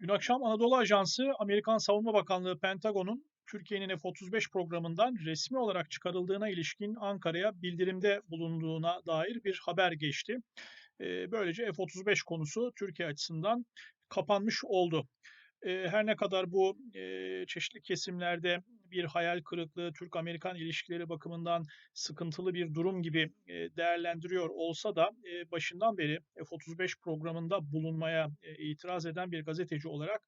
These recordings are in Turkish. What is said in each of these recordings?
Dün akşam Anadolu Ajansı, Amerikan Savunma Bakanlığı Pentagon'un Türkiye'nin F-35 programından resmi olarak çıkarıldığına ilişkin Ankara'ya bildirimde bulunduğuna dair bir haber geçti. Eee, Böylece F-35 konusu Türkiye açısından kapanmış oldu. Her ne kadar bu çeşitli kesimlerde bir hayal kırıklığı, Türk-Amerikan ilişkileri bakımından sıkıntılı bir durum gibi değerlendiriyor olsa da başından beri F-35 programında bulunmaya itiraz eden bir gazeteci olarak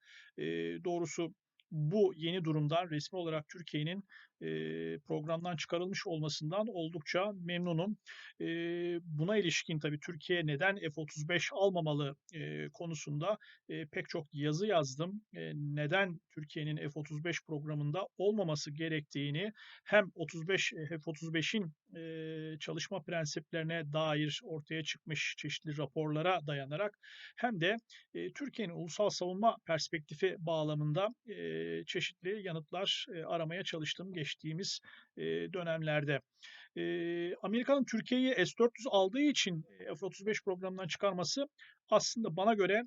doğrusu bu yeni durumdan resmi olarak Türkiye'nin eee, programdan çıkarılmış olmasından oldukça memnunum. Eee, buna ilişkin tabii Türkiye neden F-35 almamalı eee, konusunda eee, pek çok yazı yazdım. Eee, neden Türkiye'nin F-35 programında olmaması gerektiğini hem 35 eee, F-35'in eee, çalışma prensiplerine dair ortaya çıkmış çeşitli raporlara dayanarak hem de eee, Türkiye'nin ulusal savunma perspektifi bağlamında eee, çeşitli yanıtlar aramaya çalıştım geçtiğimiz dönemlerde. Amerika'nın Türkiye'yi S-400 aldığı için eee, F-35 programından çıkarması aslında bana göre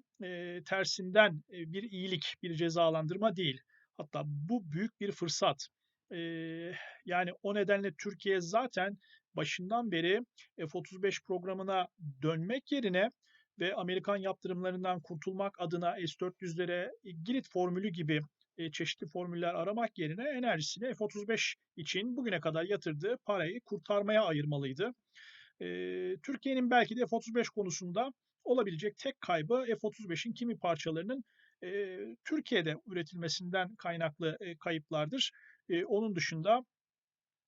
tersinden bir iyilik, bir cezalandırma değil. Hatta bu büyük bir fırsat. Eee, yani o nedenle Türkiye zaten başından beri F-35 programına dönmek yerine ve Amerikan yaptırımlarından kurtulmak adına S-400'lere Girit formülü gibi eee, çeşitli formüller aramak yerine enerjisini F-35 için bugüne kadar yatırdığı parayı kurtarmaya ayırmalıydı. Eee, Türkiye'nin belki de F-35 konusunda olabilecek tek kaybı F-35'in kimi parçalarının eee, Türkiye'de üretilmesinden kaynaklı eee, kayıplardır. Eee, onun dışında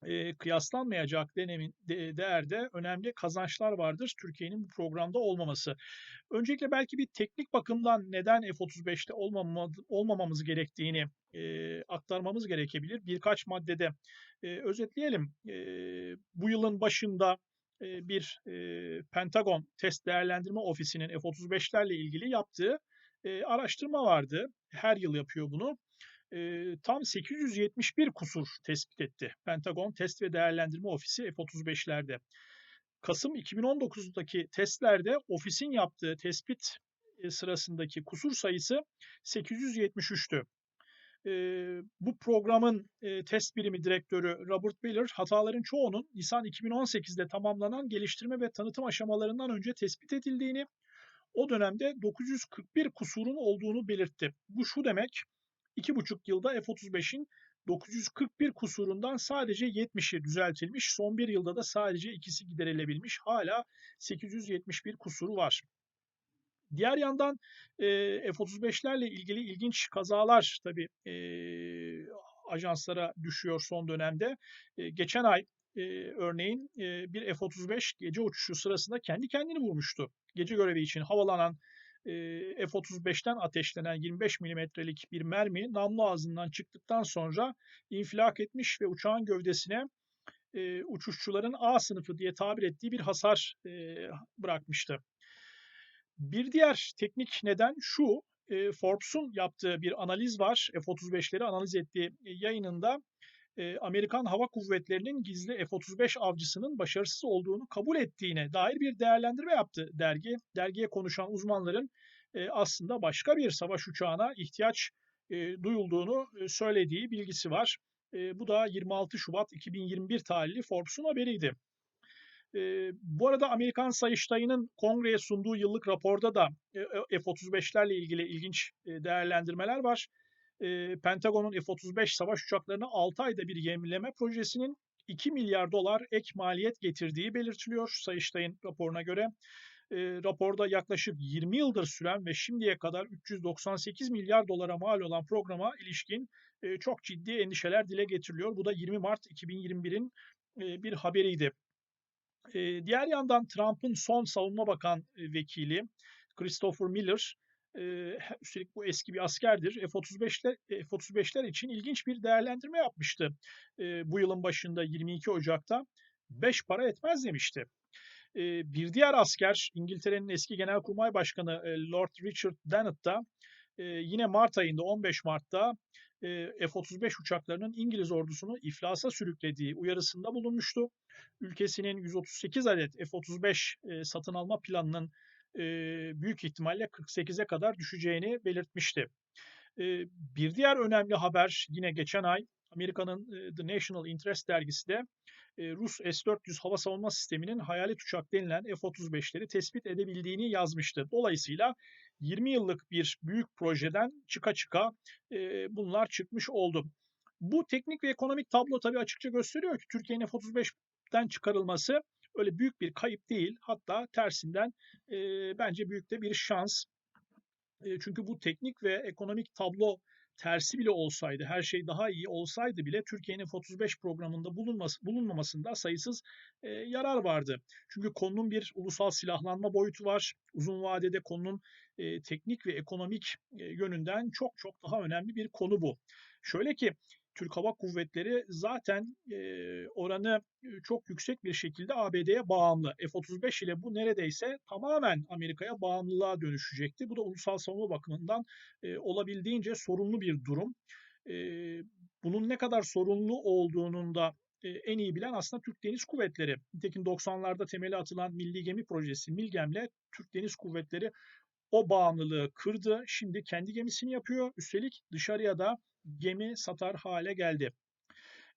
eee, kıyaslanmayacak denemin, de, değerde önemli kazançlar vardır Türkiye'nin bu programda olmaması. Öncelikle belki bir teknik bakımdan neden F-35'te olmama, olmamamız gerektiğini eee, aktarmamız gerekebilir. Birkaç maddede eee, özetleyelim. Eee, bu yılın başında eee, bir eee, Pentagon Test Değerlendirme Ofisi'nin F-35'lerle ilgili yaptığı eee, araştırma vardı. Her yıl yapıyor bunu. Eee, tam 871 kusur tespit etti. Pentagon Test ve Değerlendirme Ofisi F-35'lerde. Kasım 2019'daki testlerde ofisin yaptığı tespit e, sırasındaki kusur sayısı 873'tü. Eee, bu programın eee, test birimi direktörü Robert Miller hataların çoğunun Nisan 2018'de tamamlanan geliştirme ve tanıtım aşamalarından önce tespit edildiğini, o dönemde 941 kusurun olduğunu belirtti. Bu şu demek, 2,5 yılda F-35'in 941 kusurundan sadece 70'i düzeltilmiş, son bir yılda da sadece ikisi giderilebilmiş. Hala 871 kusuru var. Diğer yandan eee, F-35'lerle ilgili ilginç kazalar tabii ajanslara düşüyor son dönemde. Geçen ay örneğin bir F-35 gece uçuşu sırasında kendi kendini vurmuştu. Gece görevi için havalanan F-35'ten ateşlenen 25 milimetrelik bir mermi namlu ağzından çıktıktan sonra infilak etmiş ve uçağın gövdesine eee, uçuşçuların A sınıfı diye tabir ettiği bir hasar eee, bırakmıştı. Bir diğer teknik neden şu, eee, Forbes'un yaptığı bir analiz var. F-35'leri analiz ettiği e, yayınında eee, Amerikan Hava Kuvvetleri'nin gizli F-35 avcısının başarısız olduğunu kabul ettiğine dair bir değerlendirme yaptı dergi. Dergiye konuşan uzmanların eee, aslında başka bir savaş uçağına ihtiyaç eee, duyulduğunu e, söylediği bilgisi var. Eee, bu da 26 Şubat 2021 tarihli Forbes'un haberiydi. Eee, bu arada Amerikan Sayıştayı'nın kongreye sunduğu yıllık raporda da e, e, F-35'lerle ilgili ilginç e, değerlendirmeler var. Eee, Pentagon'un F-35 savaş uçaklarına 6 ayda bir yenileme projesinin 2 milyar dolar ek maliyet getirdiği belirtiliyor Sayıştay'ın raporuna göre. Eee, raporda yaklaşık 20 yıldır süren ve şimdiye kadar 398 milyar dolara mal olan programa ilişkin eee, çok ciddi endişeler dile getiriliyor. Bu da 20 Mart 2021'in eee, bir haberiydi. Eee, diğer yandan Trump'ın son savunma bakan vekili Christopher Miller, eee, üstelik bu eski bir askerdir. F-35'ler F-35'ler için ilginç bir değerlendirme yapmıştı. Eee, bu yılın başında 22 Ocak'ta 5 para etmez demişti. Eee, bir diğer asker İngiltere'nin eski Genelkurmay Başkanı eee, Lord Richard Dennett da eee, yine Mart ayında 15 Mart'ta eee, F-35 uçaklarının İngiliz ordusunu iflasa sürüklediği uyarısında bulunmuştu. Ülkesinin 138 adet F-35 eee, satın alma planının büyük ihtimalle 48'e kadar düşeceğini belirtmişti. Bir diğer önemli haber yine geçen ay Amerika'nın The National Interest dergisi de Rus S-400 hava savunma sisteminin hayalet uçak denilen F-35'leri tespit edebildiğini yazmıştı. Dolayısıyla 20 yıllık bir büyük projeden çıka çıka bunlar çıkmış oldu. Bu teknik ve ekonomik tablo tabii açıkça gösteriyor ki Türkiye'nin F-35'ten çıkarılması öyle büyük bir kayıp değil. Hatta tersinden eee, bence büyük de bir şans. Eee, çünkü bu teknik ve ekonomik tablo tersi bile olsaydı, her şey daha iyi olsaydı bile Türkiye'nin F-35 programında bulunması, bulunmamasında sayısız eee, yarar vardı. Çünkü konunun bir ulusal silahlanma boyutu var. Uzun vadede konunun eee, teknik ve ekonomik eee, yönünden çok çok daha önemli bir konu bu. Şöyle ki Türk Hava Kuvvetleri zaten eee, oranı e, çok yüksek bir şekilde ABD'ye bağımlı. F-35 ile bu neredeyse tamamen Amerika'ya bağımlılığa dönüşecekti. Bu da ulusal savunma bakımından e, olabildiğince sorunlu bir durum. E, bunun ne kadar sorunlu olduğunun da e, en iyi bilen aslında Türk Deniz Kuvvetleri. Nitekim 90'larda temeli atılan Milli Gemi Projesi MİLGEM'le Türk Deniz Kuvvetleri o bağımlılığı kırdı. Şimdi kendi gemisini yapıyor. Üstelik dışarıya da gemi satar hale geldi.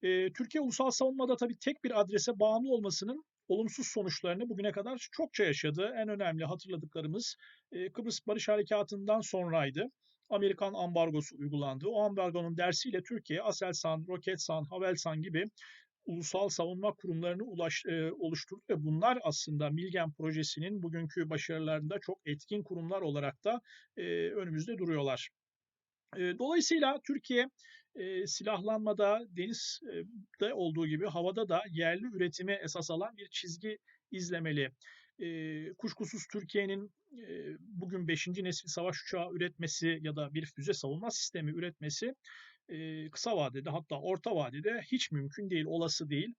Eee, Türkiye ulusal savunmada tabii tek bir adrese bağımlı olmasının olumsuz sonuçlarını bugüne kadar çokça yaşadı. En önemli hatırladıklarımız eee, Kıbrıs Barış Harekatı'ndan sonraydı. Amerikan ambargosu uygulandı. O ambargonun dersiyle Türkiye Aselsan, Roketsan, Havelsan gibi ulusal savunma kurumlarını ulaş, e, oluşturdu ve bunlar aslında Milgen projesinin bugünkü başarılarında çok etkin kurumlar olarak da e, önümüzde duruyorlar. Dolayısıyla Türkiye silahlanmada, denizde olduğu gibi havada da yerli üretime esas alan bir çizgi izlemeli. Kuşkusuz Türkiye'nin bugün 5. nesil savaş uçağı üretmesi ya da bir füze savunma sistemi üretmesi kısa vadede hatta orta vadede hiç mümkün değil, olası değil.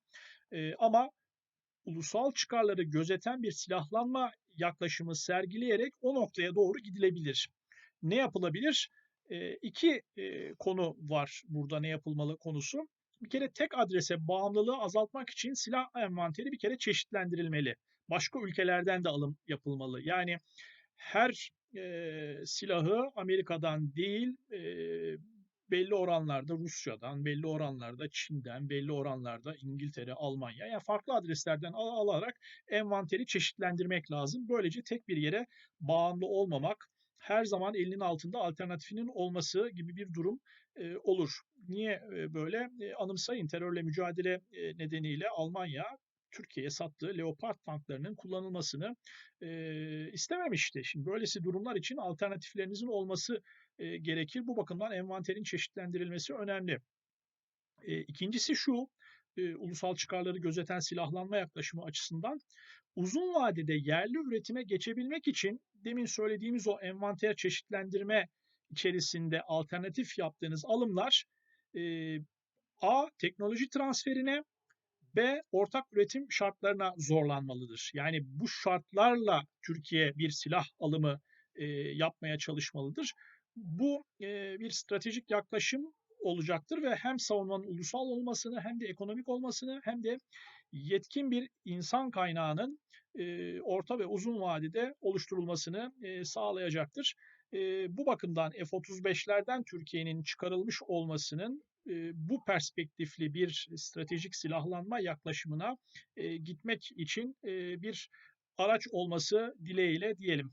Ama ulusal çıkarları gözeten bir silahlanma yaklaşımı sergileyerek o noktaya doğru gidilebilir. Ne yapılabilir? E, iki konu var burada ne yapılmalı konusu. Bir kere tek adrese bağımlılığı azaltmak için silah envanteri bir kere çeşitlendirilmeli. Başka ülkelerden de alım yapılmalı. Yani her e, silahı Amerika'dan değil e, belli oranlarda Rusya'dan, belli oranlarda Çin'den, belli oranlarda İngiltere, Almanya yani farklı adreslerden al alarak envanteri çeşitlendirmek lazım. Böylece tek bir yere bağımlı olmamak, her zaman elinin altında alternatifinin olması gibi bir durum e, olur. Niye e, böyle? E, anımsayın terörle mücadele e, nedeniyle Almanya Türkiye'ye sattığı Leopard tanklarının kullanılmasını e, istememişti. Şimdi böylesi durumlar için alternatiflerinizin olması e, gerekir. Bu bakımdan envanterin çeşitlendirilmesi önemli. E, ikincisi şu, e, ulusal çıkarları gözeten silahlanma yaklaşımı açısından uzun vadede yerli üretime geçebilmek için demin söylediğimiz o envanter çeşitlendirme içerisinde alternatif yaptığınız alımlar e, A. Teknoloji transferine B. Ortak üretim şartlarına zorlanmalıdır. Yani bu şartlarla Türkiye bir silah alımı e, yapmaya çalışmalıdır. Bu e, bir stratejik yaklaşım olacaktır ve hem savunmanın ulusal olmasını hem de ekonomik olmasını hem de yetkin bir insan kaynağının e, orta ve uzun vadede oluşturulmasını e, sağlayacaktır. E, bu bakımdan F-35'lerden Türkiye'nin çıkarılmış olmasının e, bu perspektifli bir stratejik silahlanma yaklaşımına e, gitmek için e, bir araç olması dileğiyle diyelim.